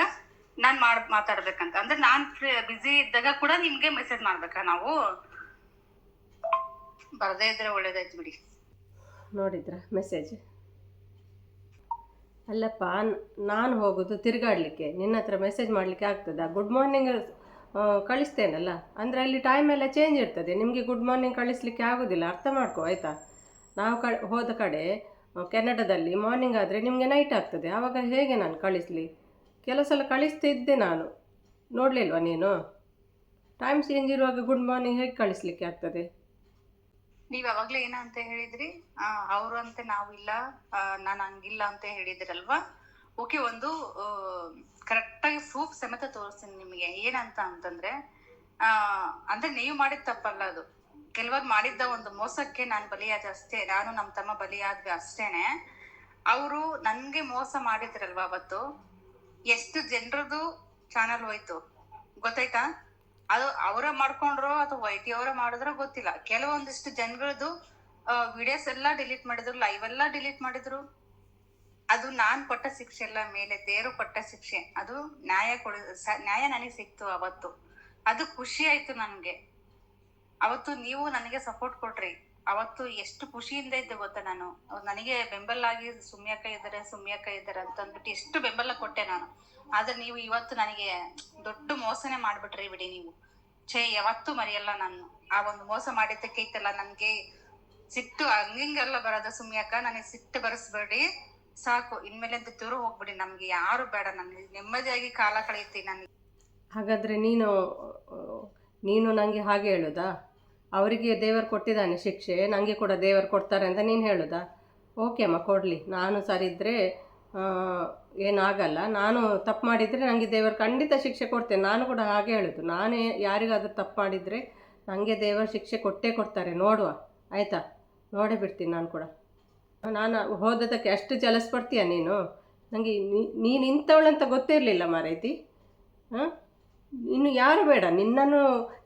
ನಾನ್ ಮಾಡ್, ಮಾತಾಡ್ಬೇಕಂತ. ಅಂದ್ರೆ ನಾನ್ ಬಿಸಿ ಇದ್ದಾಗ ಕೂಡ ನಿಮ್ಗೆ ಮೆಸೇಜ್ ಮಾಡ್ಬೇಕಾ ನಾವು? ಬರದೇ ಇದ್ರೆ ಒಳ್ಳೇದಾಯ್ತು ಬಿಡಿ. ನೋಡಿದ್ರ ಮೆಸೇಜ್ ಅಲ್ಲಪ್ಪ, ನಾನು ಹೋಗೋದು ತಿರುಗಾಡಲಿಕ್ಕೆ. ನಿನ್ನ ಹತ್ರ ಮೆಸೇಜ್ ಮಾಡಲಿಕ್ಕೆ ಆಗ್ತದಾ? ಗುಡ್ ಮಾರ್ನಿಂಗ್ ಕಳಿಸ್ತೇನಲ್ಲ? ಅಂದರೆ ಅಲ್ಲಿ ಟೈಮ್ ಎಲ್ಲ ಚೇಂಜ್ ಇರ್ತದೆ. ನಿಮಗೆ ಗುಡ್ ಮಾರ್ನಿಂಗ್ ಕಳಿಸ್ಲಿಕ್ಕೆ ಆಗೋದಿಲ್ಲ. ಅರ್ಥ ಮಾಡ್ಕೋ, ಆಯಿತಾ? ನಾವು ಕ, ಹೋದ ಕಡೆ ಕೆನಡಾದಲ್ಲಿ ಮಾರ್ನಿಂಗ್ ಆದರೆ ನಿಮಗೆ ನೈಟ್ ಆಗ್ತದೆ. ಆವಾಗ ಹೇಗೆ ನಾನು ಕಳಿಸ್ಲಿ? ಕೆಲವು ಸಲ ಕಳಿಸ್ತಿದ್ದೆ ನಾನು. ನೋಡಲಿಲ್ವ ನೀನು? ಟೈಮ್ ಚೇಂಜ್ ಇರುವಾಗ ಗುಡ್ ಮಾರ್ನಿಂಗ್ ಹೇಗೆ ಕಳಿಸ್ಲಿಕ್ಕೆ ಆಗ್ತದೆ? ನೀವು ಅವಾಗ್ಲೇ ಏನಂತ ಹೇಳಿದ್ರಿ? ಅವರು ಅಂತ ನಾವು ಇಲ್ಲ ನಾನು ಹಂಗಿಲ್ಲ ಅಂತ ಹೇಳಿದ್ರಲ್ವಾ? ಓಕೆ, ಒಂದು ಕರೆಕ್ಟ್ ಆಗಿ ಪ್ರೂಫ್ ಸಮೇತ ತೋರಿಸ್ತೀನಿ ನಿಮಗೆ. ಏನಂತ ಅಂತಂದ್ರೆ ಅಂದ್ರೆ ನೀವು ಮಾಡಿದ ತಪ್ಪಲ್ಲ ಅದು. ಕೆಲವರು ಮಾಡಿದ್ದ ಒಂದು ಮೋಸಕ್ಕೆ ನಾನು ಬಲಿಯಾದ ಅಷ್ಟೇ. ನಾನು ನಮ್ಮ ತಮ್ಮ ಬಲಿಯಾದ್ವಿ ಅಷ್ಟೇನೆ. ಅವರು ನನ್ಗೆ ಮೋಸ ಮಾಡಿದ್ರಲ್ವಾ ಅವತ್ತು? ಎಷ್ಟು ಜನರದು ಚಾನಲ್ ಹೋಯ್ತು? ಗೊತ್ತಾಯ್ತಾ? ಅದು ಅವರ ಮಾಡ್ಕೊಂಡ್ರೋ ಅಥವಾ ವೈಟಿ ಅವರ ಮಾಡಿದ್ರೋ ಗೊತ್ತಿಲ್ಲ. ಕೆಲವೊಂದಿಷ್ಟು ಜನಗಳದ್ದು ವಿಡಿಯೋಸ್ ಎಲ್ಲ ಡಿಲೀಟ್ ಮಾಡಿದ್ರು ಲೈವ್ ಎಲ್ಲ ಡಿಲೀಟ್ ಮಾಡಿದ್ರು. ಅದು ನಾನ್ ಕೊಟ್ಟ ಶಿಕ್ಷೆ ಎಲ್ಲ ಮೇಲೆ ದೇವರು ಕೊಟ್ಟ ಶಿಕ್ಷೆ. ಅದು ನ್ಯಾಯ ಕೊಡ ನ್ಯಾಯ ನನಗೆ ಸಿಕ್ತು ಅವತ್ತು. ಅದು ಖುಷಿ ಆಯ್ತು ನನ್ಗೆ. ಅವತ್ತು ನೀವು ನನಗೆ ಸಪೋರ್ಟ್ ಕೊಟ್ರಿ. ಅವತ್ತು ಎಷ್ಟು ಖುಷಿಯಿಂದ ಇದ್ದೆ ಗೊತ್ತಾ ನಾನು. ನನಗೆ ಬೆಂಬಲ ಆಗಿ ಸುಮ್ಯಕ್ಕ ಇದ್ದಾರೆ ಸುಮ್ಯಕ್ಕ ಇದ್ದಾರೆ ಅಂತ ಅಂದ್ಬಿಟ್ಟು ಎಷ್ಟು ಬೆಂಬಲ ಕೊಟ್ಟೆ ನಾನು. ಆದ್ರೆ ನೀವು ಇವತ್ತು ನನಗೆ ದೊಡ್ಡ ಮೋಸನೆ ಮಾಡ್ಬಿಟ್ರಿ ಬಿಡಿ ನೀವು. ಛೇ, ಯಾವತ್ತೂ ಮರೆಯಲ್ಲ ನಾನು. ಆ ಒಂದು ಮೋಸ ಮಾಡಿದ್ದಕ್ಕೆ ಐತಲ್ಲ, ನನ್ಗೆ ಸಿಟ್ಟು ಹಂಗಿಂಗೆಲ್ಲ ಬರೋದು ಸುಮ್ಯಕ್ಕ. ನನಗೆ ಸಿಟ್ಟು ಬರೆಸ್ಬೇಡಿ. ಸಾಕು ಇನ್ಮೇಲಿಂದ ದೂರ ಹೋಗ್ಬಿಡಿ, ನಮ್ಗೆ ಯಾರು ಬೇಡ ನಾನು ನೆಮ್ಮದಿಯಾಗಿ ಕಾಲ ಕಳೆಯುತ್ತೀನಿ ನಾನು. ಹಾಗಾದರೆ ನೀನು ನೀನು ನನಗೆ ಹಾಗೆ ಹೇಳೋದಾ? ಅವರಿಗೆ ದೇವರು ಕೊಟ್ಟಿದ್ದಾನೆ ಶಿಕ್ಷೆ ನನಗೆ ಕೂಡ ದೇವರು ಕೊಡ್ತಾರೆ ಅಂತ ನೀನು ಹೇಳುದಾ? ಓಕೆ ಅಮ್ಮ, ಕೊಡಲಿ. ನಾನು ಸರಿ ಇದ್ದರೆ ಏನಾಗಲ್ಲ. ನಾನು ತಪ್ಪು ಮಾಡಿದರೆ ನನಗೆ ದೇವರು ಖಂಡಿತ ಶಿಕ್ಷೆ ಕೊಡ್ತೇನೆ. ನಾನು ಕೂಡ ಹಾಗೆ ಹೇಳುದು. ನಾನೇ ಯಾರಿಗಾದರೂ ತಪ್ಪು ಮಾಡಿದರೆ ನನಗೆ ದೇವರು ಶಿಕ್ಷೆ ಕೊಟ್ಟೇ ಕೊಡ್ತಾರೆ. ನೋಡುವ. ಆಯಿತಾ? ನೋಡೇ ಬಿಡ್ತೀನಿ ನಾನು ಕೂಡ. ನಾನು ಹೋದದಕ್ಕೆ ಅಷ್ಟು ಚಲಿಸ್ಪಡ್ತೀಯ ನೀನು? ನನಗೆ ನೀನು ಇಂಥವಳಂತ ಗೊತ್ತಿರಲಿಲ್ಲ ಮಾರೈತಿ. ಹಾಂ? ಇನ್ನು ಯಾರು ಬೇಡ, ನಿನ್ನನ್ನು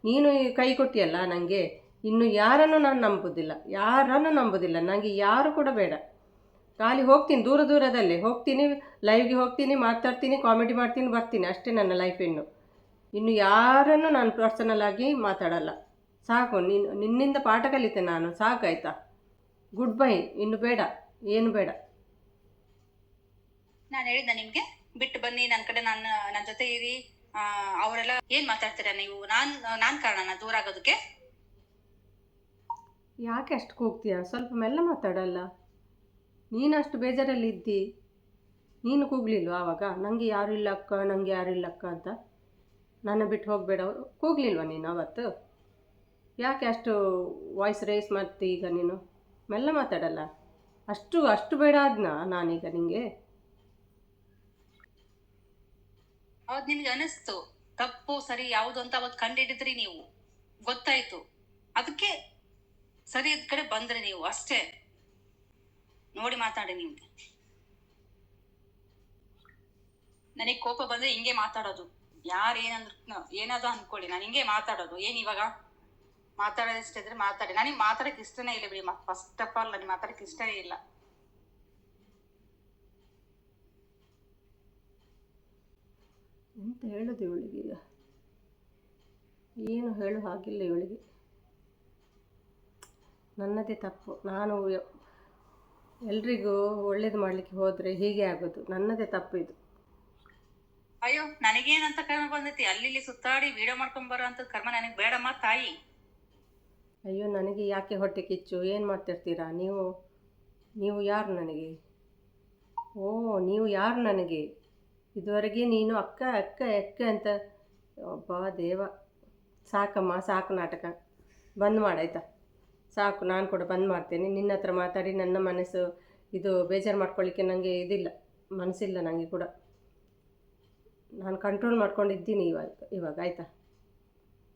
ನೀನು ಕೈ ಕೊಟ್ಟಿಯಲ್ಲ ನನಗೆ ಇನ್ನು ಯಾರನ್ನು ನಾನು ನಂಬುದಿಲ್ಲ, ಯಾರನ್ನು ನಂಬುದಿಲ್ಲ ನನಗೆ ಯಾರು ಕೂಡ ಬೇಡ. ಖಾಲಿ ಹೋಗ್ತೀನಿ, ದೂರ ದೂರದಲ್ಲೇ. ಹೋಗ್ತೀನಿ ಲೈವ್ಗೆ ಹೋಗ್ತೀನಿ, ಮಾತಾಡ್ತೀನಿ ಕಾಮಿಡಿ ಮಾಡ್ತೀನಿ, ಬರ್ತೀನಿ. ಅಷ್ಟೇ ನನ್ನ ಲೈಫ್ ಇನ್ನು. ಇನ್ನು ಯಾರನ್ನು ನಾನು ಪರ್ಸನಲ್ ಆಗಿ ಮಾತಾಡಲ್ಲ. ಸಾಕು ನಿನ್ನ ನಿನ್ನಿಂದ ಪಾಠ ಕಲಿತೆ ನಾನು. ಸಾಕಾಯ್ತಾ? ಗುಡ್ ಬೈ ಇನ್ನು ಬೇಡ. ಏನು ಬೇಡ. ನಾನು ಹೇಳಿದ್ದ ನಿಮ್ಗೆ? ಬಿಟ್ಟು ಬನ್ನಿ ನನ್ನ ಕಡೆ ನಾನು ನನ್ನ ಜೊತೆ ಇರಿ. ಅವರೆಲ್ಲ ಏನ್ ಮಾತಾಡ್ತೀರಾ ನೀವು? ನಾನ್ ನಾನ್ ಕಾರಣನ ದೂರ ಆಗೋದಕ್ಕೆ? ಯಾಕೆ ಅಷ್ಟು ಕೂಗ್ತೀಯ ಸ್ವಲ್ಪ ಮೆಲ್ಲ ಮಾತಾಡಲ್ಲ. ನೀನಷ್ಟು ಬೇಜಾರಲ್ಲಿ ಇದ್ದಿ. ನೀನು ಕೂಗ್ಲಿಲ್ವಾ ಆವಾಗ ನನಗೆ ಯಾರು ಇಲ್ಲ ಅಕ್ಕ ನನಗೆ ಯಾರು ಇಲ್ಲ ಅಕ್ಕ ಅಂತ. ನನ್ನ ಬಿಟ್ಟು ಹೋಗಬೇಡ. ಕೂಗ್ಲಿಲ್ವಾ ನೀನು ಅವತ್ತು? ಯಾಕೆ ಅಷ್ಟು ವಾಯ್ಸ್ ರೇಸ್ ಮಾಡ್ತಿ ಈಗ ನೀನು? ಮೆಲ್ಲ ಮಾತಾಡಲ್ಲ? ಅಷ್ಟು ಅಷ್ಟು ಬೇಡ ಆದ್ನ ನಾನೀಗ ನಿಂಗೆ? ಅವತ್ ನಿಮ್ಗೆ ಅನಿಸ್ತು. ತಪ್ಪು, ಸರಿ, ಯಾವುದು ಅಂತ ಅವತ್ ಕಂಡಿಡಿದ್ರಿ ನೀವು. ಗೊತ್ತಾಯ್ತು. ಅದಕ್ಕೆ ಸರಿ ಇದ್ ಕಡೆ ಬಂದ್ರಿ ನೀವು, ಅಷ್ಟೇ. ನೋಡಿ ಮಾತಾಡಿ ನಿಮ್ಗೆ ನನಗೆ ಕೋಪ ಬಂದ್ರೆ ಹಿಂಗೆ ಮಾತಾಡೋದು. ಯಾರು ಏನಂದ್ರು ಏನಾದ್ರು ಅನ್ಕೊಳ್ಳಿ, ನಾನು ಹಿಂಗೆ ಮಾತಾಡೋದು. ಏನ್ ಇವಾಗ? ಮಾತಾಡೋದಿಷ್ಟ ಇದ್ರೆ ಮಾತಾಡಿ. ನನಗೆ ಮಾತಾಡಕ್ಕೆ ಇಷ್ಟನೇ ಇಲ್ಲ ಬಿಡಿ ಫಸ್ಟ್ ಆಫ್ ಆಲ್ ನನಗೆ ಮಾತಾಡಕ್ಕೆ ಇಷ್ಟನೇ ಇಲ್ಲ. ಎಂತ ಹೇಳೋದು ಇವಳಿಗೆ ಈಗ? ಏನು ಹೇಳೋ ಹಾಗಿಲ್ಲ ಇವಳಿಗೆ. ನನ್ನದೇ ತಪ್ಪು. ನಾನು ಎಲ್ರಿಗೂ ಒಳ್ಳೇದು ಮಾಡ್ಲಿಕ್ಕೆ ಹೋದ್ರೆ ಹೀಗೆ ಆಗೋದು. ನನ್ನದೇ ತಪ್ಪು ಇದು. ಅಯ್ಯೋ ನನಗೇನಂತ ಕರ್ಮ ಬಂದೈತಿ? ಅಲ್ಲಿ ಸುತ್ತಾಡಿ ವಿಡಿಯೋ ಮಾಡ್ಕೊಂಡ್ ಬರೋ ಅಂತ ಕರ್ಮ ನನಗೆ ಬೇಡಮ್ಮ ತಾಯಿ. ಅಯ್ಯೋ, ನನಗೆ ಯಾಕೆ ಹೊಟ್ಟೆ ಕಿಚ್ಚು? ಏನು ಮಾಡ್ತಿರ್ತೀರಾ? ನೀವು ನೀವು ಯಾರು ನನಗೆ? ಓ, ನೀವು ಯಾರು ನನಗೆ? ಇದುವರೆಗೆ ನೀನು ಅಕ್ಕ ಅಕ್ಕ ಅಕ್ಕ ಅಂತ. ಒಬ್ಬ ದೇವ. ಸಾಕಮ್ಮ, ಸಾಕು ನಾಟಕ. ಬಂದ್ ಮಾಡಾಯ್ತಾ ಸಾಕು, ನಾನು ಕೂಡ ಬಂದ್ ಮಾಡ್ತೇನೆ. ನಿನ್ನ ಹತ್ರ ಮಾತಾಡಿ, ನನ್ನ ಮನಸ್ಸು ಇದು ಬೇಜಾರು ಮಾಡ್ಕೊಳ್ಳಿಕ್ಕೆ ನನಗೆ ಇದಿಲ್ಲ. ಮನಸ್ಸಿಲ್ಲ ನನಗೆ ಕೂಡ. ನಾನು ಕಂಟ್ರೋಲ್ ಮಾಡ್ಕೊಂಡಿದ್ದೀನಿ ಇವಾಗ ಇವಾಗ, ಆಯಿತಾ?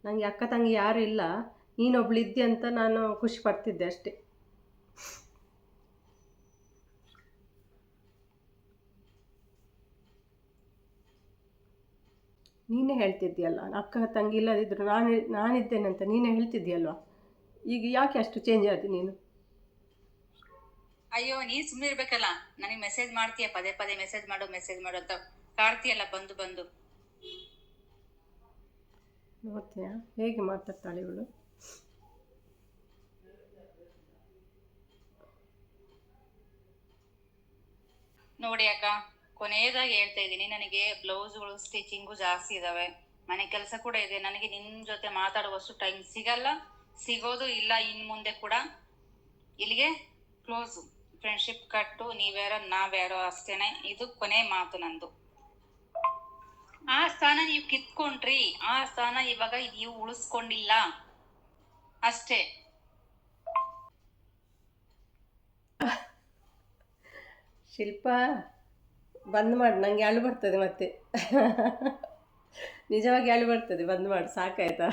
ನನಗೆ ಅಕ್ಕ, ತಂಗಿ ಯಾರು ಇಲ್ಲ. ನೀನೊಬ್ಳು ಇದ್ದೆ ಅಂತ ನಾನು ಖುಷಿ ಪಡ್ತಿದ್ದೆ ಅಷ್ಟೇ. ನೀನೇ ಹೇಳ್ತಿದ್ದೀಯಲ್ಲ ಅಕ್ಕ ತಂಗಿ ಇಲ್ಲದಿದ್ದರು ನಾನು ನಾನಿದ್ದೇನೆ ಅಂತ ನೀನೇ ಹೇಳ್ತಿದ್ದೀಯಲ್ವಾ? ಈಗ ಯಾಕೆ ಅಷ್ಟು ಚೇಂಜ್ ಆದಿ ನೀನು? ಅಯ್ಯೋ ನೀನ್ ಸುಮ್ಮನೆ ಇರ್ಬೇಕಲ್ಲ. ನನಗೆ ಮೆಸೇಜ್ ಮಾಡ್ತೀಯ? ಪದೇ ಪದೇ ಮೆಸೇಜ್ ಮಾಡು ಮೆಸೇಜ್ ಮಾಡೋ ಅಂತ ಕಾಡ್ತೀಯಲ್ಲ ಬಂದು ಬಂದು. ನೋಡ್ತೀಯಾ? ಹೇಗೆ ಮಾತಾಡ್ತಾಳೆ ಇವಳು? ನೋಡಿ ಅಕ್ಕ, ಕೊನೆಯದಾಗಿ ಹೇಳ್ತಾ ಇದ್ದೀನಿ, ನನಗೆ ಬ್ಲೌಸ್ಗಳು, ಸ್ಟಿಚಿಂಗು ಜಾಸ್ತಿ ಇದಾವೆ. ಮನೆ ಕೆಲಸ ಕೂಡ ಇದೆ, ನನಗೆ ನಿಮ್ಮ ಜೊತೆ ಮಾತಾಡುವಷ್ಟು ಟೈಮ್ ಸಿಗಲ್ಲ, ಸಿಗೋದು ಇಲ್ಲ, ಇನ್ ಮುಂದೆ ಕೂಡ. ಇಲ್ಲಿಗೆ ಕ್ಲೋಸ್ ಫ್ರೆಂಡ್ಶಿಪ್ ಕಟ್ಟು ನೀವ್ಯಾರೋ ನಾವ್ಯಾರೋ ಅಷ್ಟೇನೆ. ಇದು ಕೊನೆ ಮಾತು ನಂದು. ಆ ಸ್ಥಾನ ನೀವು ಕಿತ್ಕೊಂಡ್ರಿ, ಆ ಸ್ಥಾನ ಇವಾಗ ನೀವು ಉಳಿಸ್ಕೊಂಡಿಲ್ಲ. ಅಷ್ಟೇ. ಶಿಲ್ಪ, ಬಂದ್ ಮಾಡು ನನಗೆ ಅಳು ಬರ್ತದೆ ಮತ್ತೆ? ನಿಜವಾಗಿ ಅಳು ಬರ್ತದೆ? ಬಂದ್ ಮಾಡು, ಸಾಕಾಯ್ತಾ?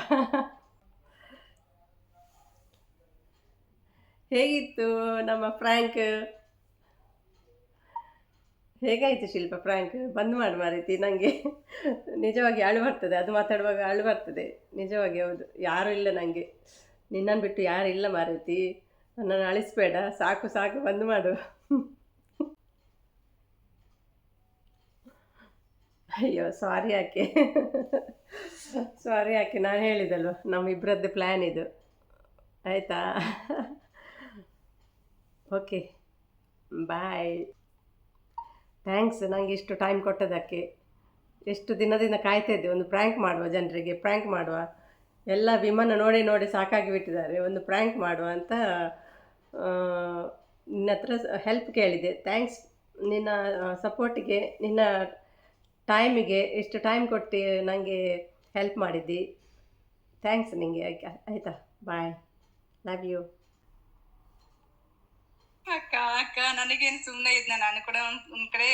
ಹೇಗಿತ್ತು ನಮ್ಮ ಫ್ರ್ಯಾಂಕ್ ಹೇಗಾಯ್ತು ಶಿಲ್ಪ ಫ್ರ್ಯಾಂಕ್ ಬಂದ್ ಮಾಡು ಮಾರೈತಿ ನನಗೆ ನಿಜವಾಗಿ ಅಳು ಬರ್ತದೆ? ಅದು ಮಾತಾಡುವಾಗ ಅಳು ಬರ್ತದೆ. ನಿಜವಾಗಿ ಹೌದು. ಯಾರು ಇಲ್ಲ ನನಗೆ ನಿನ್ನನ್ನು ಬಿಟ್ಟು ಯಾರು ಇಲ್ಲ ಮಾರೈತಿ. ನನ್ನನ್ನು ಅಳಿಸ್ಬೇಡ. ಸಾಕು ಸಾಕು, ಬಂದ್ ಮಾಡು. ಅಯ್ಯೋ ಸಾರಿ ಯಾಕೆ? ಸಾರಿ ಯಾಕೆ? ನಾನು ಹೇಳಿದಲ್ವ ನಮ್ಮಿಬ್ಬರದ್ದು ಪ್ಲ್ಯಾನ್ ಇದು. ಆಯಿತಾ? ಓಕೆ ಬಾಯ್ ಥ್ಯಾಂಕ್ಸ್ ನನಗೆ ಇಷ್ಟು ಟೈಮ್ ಕೊಟ್ಟದಕ್ಕೆ. ಎಷ್ಟು ದಿನದಿಂದ ಕಾಯ್ತಾ ಇದ್ದೆ ಒಂದು ಪ್ರ್ಯಾಂಕ್ ಮಾಡುವ ಜನರಿಗೆ ಪ್ರ್ಯಾಂಕ್ ಮಾಡುವ. ಎಲ್ಲ ವಿಮಾನ ನೋಡಿ ನೋಡಿ ಸಾಕಾಗಿ ಬಿಟ್ಟಿದ್ದಾರೆ ಒಂದು ಪ್ರ್ಯಾಂಕ್ ಮಾಡುವ ಅಂತ ಆ, ನಿನ್ನ ಹತ್ರ ಹೆಲ್ಪ್ ಕೇಳಿದೆ ಥ್ಯಾಂಕ್ಸ್ ನಿನ್ನ ಸಪೋರ್ಟಿಗೆ ನಿನ್ನ ಟೈಮಿಗೆ ಎಷ್ಟು ಟೈಮ್ ಕೊಟ್ಟು ನನಗೆ ಹೆಲ್ಪ್ ಮಾಡಿದ್ದಿ. ಥ್ಯಾಂಕ್ಸ್ ನಿಮಗೆ ಆಯಿತಾ? ಬಾಯ್ ಲವ್ ಯು ಅಕ್ಕ ಅಕ್ಕ, ನನಗೇನ್ ಸುಮ್ನೆ ಇದ್ನ. ನಾನು ಕೂಡ ಒಂದ್ ಕಡೆ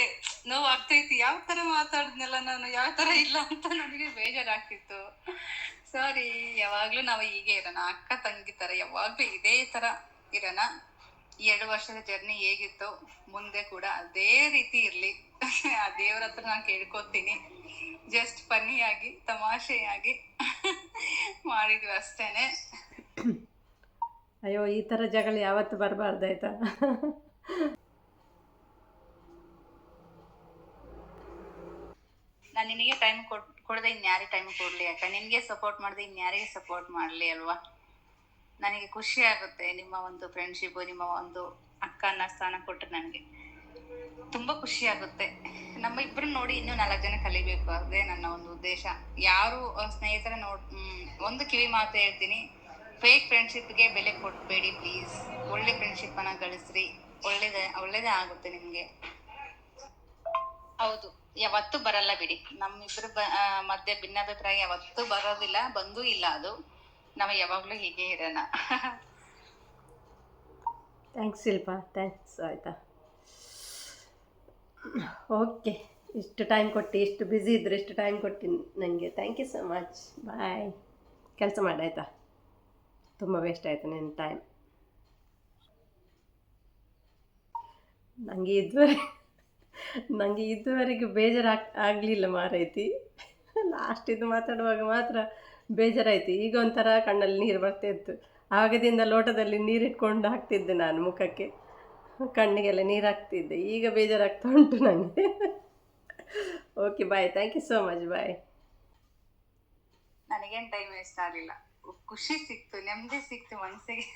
ನೋವು ಆಗ್ತೈತಿ ಯಾವ ತರ ಮಾತಾಡಿದ್ನಲ್ಲ ನಾನು? ಯಾವ ತರ ಇಲ್ಲ ಅಂತ ನನಗೆ ಬೇಜಾರಾಗ್ತಿತ್ತು. ಸಾರಿ ಯಾವಾಗ್ಲೂ ನಾವು ಹೀಗೆ ಇರೋಣ. ಅಕ್ಕ, ತಂಗಿ ತರ ಯಾವಾಗ್ಲೂ ಇದೇ ತರ ಇರೋಣ. ಎರಡು ವರ್ಷದ ಜರ್ನಿ ಹೇಗಿತ್ತು, ಮುಂದೆ ಕೂಡ ಅದೇ ರೀತಿ ಇರ್ಲಿ. ಆ ದೇವ್ರ ಹತ್ರ ನಾನು ಕೇಳ್ಕೊತೀನಿ. ಜಸ್ಟ್ ಫನ್ನಿಯಾಗಿ ತಮಾಷೆಯಾಗಿ ಮಾಡಿದ್ವಿ ಅಷ್ಟೇನೆ. ಅಯ್ಯೋ ಈ ಥರ ಜಗಳ ಯಾವತ್ತು ಬರಬಾರ್ದಾಯ್ತಾ ನಾನು ನಿನಗೆ ಟೈಮ್ ಕೊಡ್ ಕೊಡದೆ ಇನ್ಯಾರಿಗೆ ಟೈಮ್ ಕೊಡ್ಲಿ ಅಕ್ಕ ನಿನಗೆ ಸಪೋರ್ಟ್ ಮಾಡದೆ ಇನ್ಯಾರಿಗೆ ಸಪೋರ್ಟ್ ಮಾಡಲಿ ಅಲ್ವಾ? ನನಗೆ ಖುಷಿ ಆಗುತ್ತೆ ನಿಮ್ಮ ಒಂದು ಫ್ರೆಂಡ್ಶಿಪ್ ನಿಮ್ಮ ಒಂದು ಅಕ್ಕನ ಸ್ಥಾನ ಕೊಟ್ಟರೆ ನನಗೆ. ತುಂಬಾ ಖುಷಿ ಆಗುತ್ತೆ. ನಮ್ಮ ಇಬ್ರು ನೋಡಿ ಇನ್ನೂ ನಾಲ್ಕು ಜನ ಕಲಿಬೇಕು ಅದೇ ನನ್ನ ಒಂದು ಉದ್ದೇಶ. ಯಾರು ಸ್ನೇಹಿತರ ನೋಡ್ ಒಂದು ಕಿವಿ ಮಾತು ಹೇಳ್ತೀನಿ. ಫೇಕ್ ಫ್ರೆಂಡ್ಶಿಪ್ಗೆ ಬೆಲೆ ಕೊಡ್ಬೇಡಿ ಪ್ಲೀಸ್ ಒಳ್ಳೆ ಫ್ರೆಂಡ್ಶಿಪ್ ಅನ್ನ ಗಳಿಸ್ರಿ. ಒಳ್ಳೇದೇ ಒಳ್ಳೇದೇ ಆಗುತ್ತೆ ನಿಮ್ಗೆ. ಹೌದು, ಯಾವತ್ತೂ ಬರಲ್ಲ ಬಿಡಿ. ನಮ್ಮಿಬ್ರು ಮಧ್ಯೆ ಭಿನ್ನಾಭಿಪ್ರಾಯ ಯಾವತ್ತೂ ಬರೋದಿಲ್ಲ, ಬಂದೂ ಇಲ್ಲ ಅದು. ನಾವು ಯಾವಾಗ್ಲೂ ಹೀಗೆ ಇರೋಣ. ಥ್ಯಾಂಕ್ಸ್ ಶಿಲ್ಪಾ ಥ್ಯಾಂಕ್ಸ್ ಆಯಿತಾ? ಓಕೆ ಇಷ್ಟು ಟೈಮ್ ಕೊಟ್ಟು, ಇಷ್ಟು ಬ್ಯುಸಿ ಇದ್ದರೆ ಇಷ್ಟು ಟೈಮ್ ಕೊಟ್ಟು ನನಗೆ thank you so much bye ಕೆಲಸ ಮಾಡಿ, ಆಯಿತಾ? ತುಂಬ ವೇಸ್ಟ್ ಆಯಿತು ನನ್ನ ಟೈಮ್ ನನಗೆ ಇದುವರೆ ನನಗೆ ಇದುವರೆಗೆ ಬೇಜಾರು ಆಗ್ ಆಗಲಿಲ್ಲ ಮಾರೈತಿ. ಲಾಸ್ಟ್ ಇದು ಮಾತಾಡುವಾಗ ಮಾತ್ರ ಬೇಜಾರಾಯ್ತು. ಈಗ ಒಂಥರ ಕಣ್ಣಲ್ಲಿ ನೀರು ಬರ್ತಾಯಿತ್ತು ಆಗದಿಂದ ಲೋಟದಲ್ಲಿ ನೀರಿಟ್ಕೊಂಡು ಹಾಕ್ತಿದ್ದೆ ನಾನು ಮುಖಕ್ಕೆ. ಕಣ್ಣಿಗೆಲ್ಲ ನೀರು ಹಾಕ್ತಿದ್ದೆ ಈಗ ಬೇಜಾರಾಗ್ತಾ ಉಂಟು ನನಗೆ okay bye thank you so much bye ನನಗೇನು ಟೈಮ್ ವೇಸ್ಟ್ ಆಗಲಿಲ್ಲ. ಖುಷಿ ಸಿಕ್ತು ನೆಮ್ಮದಿ ಸಿಕ್ತು ಮನಸ್ಸಿಗೆ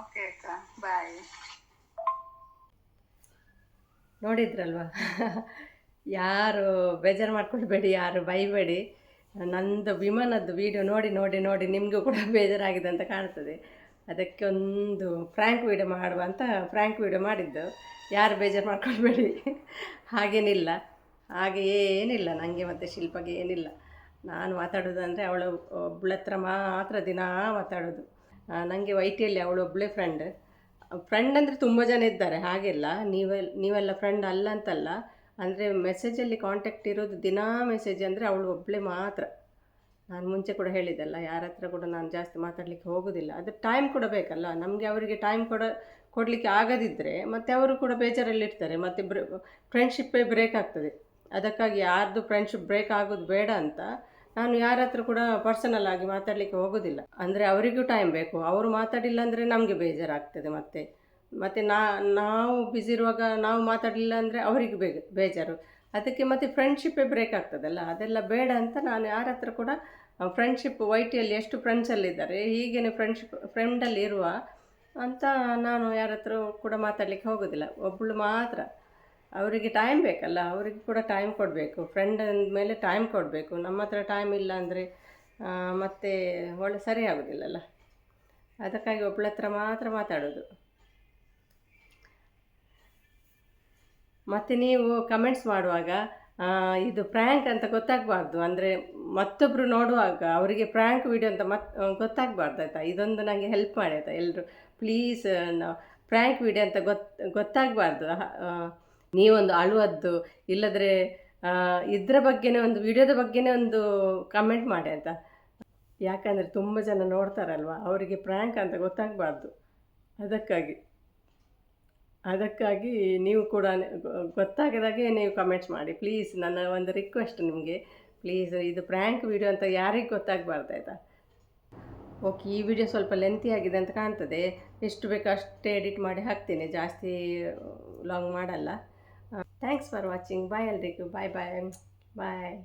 ಓಕೆ ಅಕ್ಕ ಬಾಯ್ ನೋಡಿದ್ರಲ್ವಾ? ಯಾರು ಬೇಜಾರು ಮಾಡ್ಕೊಳ್ಬೇಡಿ ಯಾರು ಬೈಬೇಡಿ. ನಂದು ವಿಮಾನದ್ದು ವೀಡಿಯೋ ನೋಡಿ ನೋಡಿ ನೋಡಿ ನಿಮಗೂ ಕೂಡ ಬೇಜಾರಾಗಿದೆ ಅಂತ ಕಾಣ್ತದೆ. ಅದಕ್ಕೆ ಒಂದು ಫ್ರ್ಯಾಂಕ್ ವೀಡಿಯೋ ಮಾಡುವ ಅಂತ ಫ್ರ್ಯಾಂಕ್ ವೀಡಿಯೋ ಮಾಡಿದ್ದು. ಯಾರು ಬೇಜಾರು ಮಾಡ್ಕೊಳ್ಬೇಡಿ. ಹಾಗೇನಿಲ್ಲ. ಹಾಗೆ ಏನಿಲ್ಲ. ನನಗೆ ಮತ್ತು ಶಿಲ್ಪಗೆ ಏನಿಲ್ಲ. ನಾನು ಮಾತಾಡೋದಂದರೆ ಅವಳು ಒಬ್ಳ ಹತ್ರ ಮಾತ್ರ ದಿನ ಮಾತಾಡೋದು. ನನಗೆ ವೈಟಿಯಲ್ಲಿ ಅವಳು ಒಬ್ಬಳೇ ಫ್ರೆಂಡ್ ಫ್ರೆಂಡ್ ಅಂದರೆ ತುಂಬ ಜನ ಇದ್ದಾರೆ. ಹಾಗೆಲ್ಲ. ನೀವೆಲ್ಲ ನೀವೆಲ್ಲ ಫ್ರೆಂಡ್ ಅಲ್ಲ ಅಂತಲ್ಲ. ಅಂದರೆ ಮೆಸೇಜಲ್ಲಿ ಕಾಂಟ್ಯಾಕ್ಟ್ ಇರೋದು ದಿನಾ ಮೆಸೇಜ್ ಅಂದರೆ ಅವಳು ಒಬ್ಬಳೇ ಮಾತ್ರ. ನಾನು ಮುಂಚೆ ಕೂಡ ಹೇಳಿದ್ದಲ್ಲ, ಯಾರ ಹತ್ರ ಕೂಡ ನಾನು ಜಾಸ್ತಿ ಮಾತಾಡಲಿಕ್ಕೆ ಹೋಗೋದಿಲ್ಲ. ಅದು ಟೈಮ್ ಕೂಡ ಬೇಕಲ್ಲ. ನಮಗೆ ಅವರಿಗೆ ಟೈಮ್ ಕೊಡ, ಕೊಡಲಿಕ್ಕೆ ಆಗದಿದ್ದರೆ ಮತ್ತು ಅವರು ಕೂಡ ಬೇಜಾರಲ್ಲಿರ್ತಾರೆ. ಮತ್ತೆ ಬ್ರ ಫ್ರೆಂಡ್ಶಿಪ್ಪೇ ಬ್ರೇಕ್ ಆಗ್ತದೆ. ಅದಕ್ಕಾಗಿ ಯಾರ್ದು ಫ್ರೆಂಡ್ಶಿಪ್ ಬ್ರೇಕ್ ಆಗೋದು ಬೇಡ ಅಂತ ನಾನು ಯಾರ ಹತ್ರ ಕೂಡ ಪರ್ಸನಲ್ ಆಗಿ ಮಾತಾಡಲಿಕ್ಕೆ ಹೋಗೋದಿಲ್ಲ. ಅಂದರೆ ಅವರಿಗೂ ಟೈಮ್ ಬೇಕು. ಅವರು ಮಾತಾಡಿಲ್ಲ ಅಂದರೆ ನಮಗೆ ಬೇಜಾರಾಗ್ತದೆ ಮತ್ತೆ. ಮತ್ತು ನಾ, ನಾವು ಬ್ಯುಸಿ ಇರುವಾಗ ನಾವು ಮಾತಾಡಲಿಲ್ಲ ಅಂದರೆ ಅವರಿಗೆ ಬೇಜಾರು. ಅದಕ್ಕೆ ಮತ್ತೆ ಫ್ರೆಂಡ್ಶಿಪ್ಪೇ ಬ್ರೇಕ್ ಆಗ್ತದಲ್ಲ? ಅದೆಲ್ಲ ಬೇಡ ಅಂತ ನಾನು ಯಾರ ಹತ್ರ ಕೂಡ ಫ್ರೆಂಡ್ಶಿಪ್ ವೈಟಿಯಲ್ಲಿ ಎಷ್ಟು ಫ್ರೆಂಡ್ಸಲ್ಲಿದ್ದಾರೆ ಹೀಗೇನೆ ಫ್ರೆಂಡ್ಶಿಪ್ ಫ್ರೆಂಡಲ್ಲಿ ಇರುವ ಅಂತ ನಾನು ಯಾರ ಹತ್ರ ಕೂಡ ಮಾತಾಡಲಿಕ್ಕೆ ಹೋಗೋದಿಲ್ಲ. ಒಬ್ಬಳು ಮಾತ್ರ. ಅವರಿಗೆ ಟೈಮ್ ಬೇಕಲ್ಲ, ಅವರಿಗೆ ಕೂಡ ಟೈಮ್ ಕೊಡಬೇಕು. ಫ್ರೆಂಡ್ ಮೇಲೆ ಟೈಮ್ ಕೊಡಬೇಕು. ನಮ್ಮ ಹತ್ರ ಟೈಮ್ ಇಲ್ಲ ಅಂದರೆ ಮತ್ತೆ ಒಳ್ಳೆ ಸರಿ ಆಗೋದಿಲ್ಲಲ್ಲ. ಅದಕ್ಕಾಗಿ ಒಬ್ಬಳ ಹತ್ರ ಮಾತ್ರ ಮಾತಾಡೋದು. ಮತ್ತು ನೀವು ಕಮೆಂಟ್ಸ್ ಮಾಡುವಾಗ ಇದು ಪ್ರ್ಯಾಂಕ್ ಅಂತ ಗೊತ್ತಾಗಬಾರ್ದು. ಅಂದರೆ ಮತ್ತೊಬ್ಬರು ನೋಡುವಾಗ ಅವರಿಗೆ ಪ್ರ್ಯಾಂಕ್ ವಿಡಿಯೋ ಅಂತ ಮತ್ ಗೊತ್ತಾಗಬಾರ್ದು ಆಯಿತಾ? ಇದೊಂದು ನನಗೆ ಹೆಲ್ಪ್ ಮಾಡಿ ಆಯಿತಾ? ಎಲ್ಲರೂ ಪ್ಲೀಸ್ ಪ್ರ್ಯಾಂಕ್ ವಿಡಿಯೋ ಅಂತ ಗೊತ್ತು ಗೊತ್ತಾಗಬಾರ್ದು. ನೀವೊಂದು ಅಳುವದ್ದು, ಇಲ್ಲದ್ರೆ ಇದರ ಬಗ್ಗೆನೇ ಒಂದು ವಿಡಿಯೋದ ಬಗ್ಗೆನೇ ಒಂದು ಕಮೆಂಟ್ ಮಾಡಿ ಅಂತ ಯಾಕಂದರೆ ತುಂಬ ಜನ ನೋಡ್ತಾರಲ್ವ? ಅವರಿಗೆ ಪ್ರ್ಯಾಂಕ್ ಅಂತ ಗೊತ್ತಾಗಬಾರ್ದು. ಅದಕ್ಕಾಗಿ. ಅದಕ್ಕಾಗಿ ನೀವು ಕೂಡ ಗೊತ್ತಾಗದಾಗೆ ನೀವು ಕಮೆಂಟ್ಸ್ ಮಾಡಿ. ಪ್ಲೀಸ್ ನನ್ನ ಒಂದು ರಿಕ್ವೆಸ್ಟ್ ನಿಮಗೆ. ಪ್ಲೀಸ್ ಇದು ಪ್ರ್ಯಾಂಕ್ ವಿಡಿಯೋ ಅಂತ ಯಾರಿಗೆ ಗೊತ್ತಾಗಬಾರ್ದು, ಆಯಿತಾ? ಓಕೆ ಈ ವಿಡಿಯೋ ಸ್ವಲ್ಪ ಲೆಂತಿ ಆಗಿದೆ ಅಂತ ಕಾಣ್ತದೆ. ಎಷ್ಟು ಬೇಕೋ ಅಷ್ಟೇ ಎಡಿಟ್ ಮಾಡಿ ಹಾಕ್ತೀನಿ. ಜಾಸ್ತಿ ಲಾಂಗ್ ಮಾಡಲ್ಲ. ಥ್ಯಾಂಕ್ಸ್ ಫಾರ್ ವಾಚಿಂಗ್ ಬಾಯ್ ಎಲ್ರಿಗೂ. ಬಾಯ್ ಬಾಯ್ ಬಾಯ್